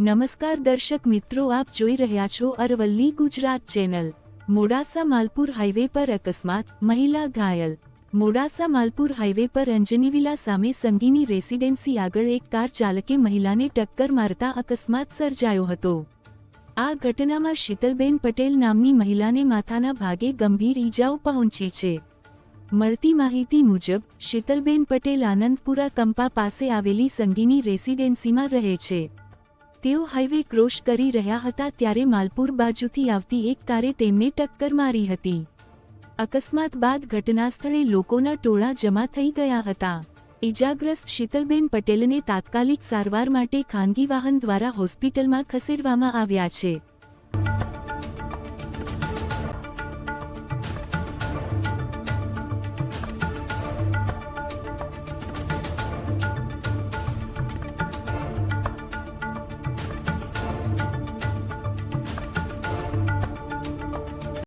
નમસ્કાર દર્શક મિત્રો, આપ જોઈ રહ્યા છો અરવલ્લી ગુજરાત ચેનલ. મોડાસા માલપુર હાઈવે પર અકસ્માત, મહિલા ઘાયલ. મોડાસા માલપુર હાઈવે પર અંજનીવિલા સામે સંગીની રેસિડેન્સી આગળ એક કાર ચાલકે મહિલાને ટક્કર મારતા અકસ્માત સર્જાયો હતો. આ ઘટનામાં શીતલબેન પટેલ નામની મહિલાને માથાના ભાગે ગંભીર ઈજાઓ પહોંચી છે. મળતી માહિતી મુજબ, શીતલબેન પટેલ આનંદપુરા કંપા પાસે આવેલી સંગીની રેસિડેન્સીમાં રહે છે. તેઓ હાઈવે ક્રોસ કરી રહ્યા હતા ત્યારે માલપુર બાજુથી આવતી એક કારે તેમને ટક્કર મારી હતી. અકસ્માત બાદ ઘટનાસ્થળે લોકોના ટોળા જમા થઈ ગયા હતા. ઇજાગ્રસ્ત શીતલબેન પટેલને તાત્કાલિક સારવાર માટે ખાનગી વાહન દ્વારા હોસ્પિટલમાં ખસેડવામાં આવ્યા છે.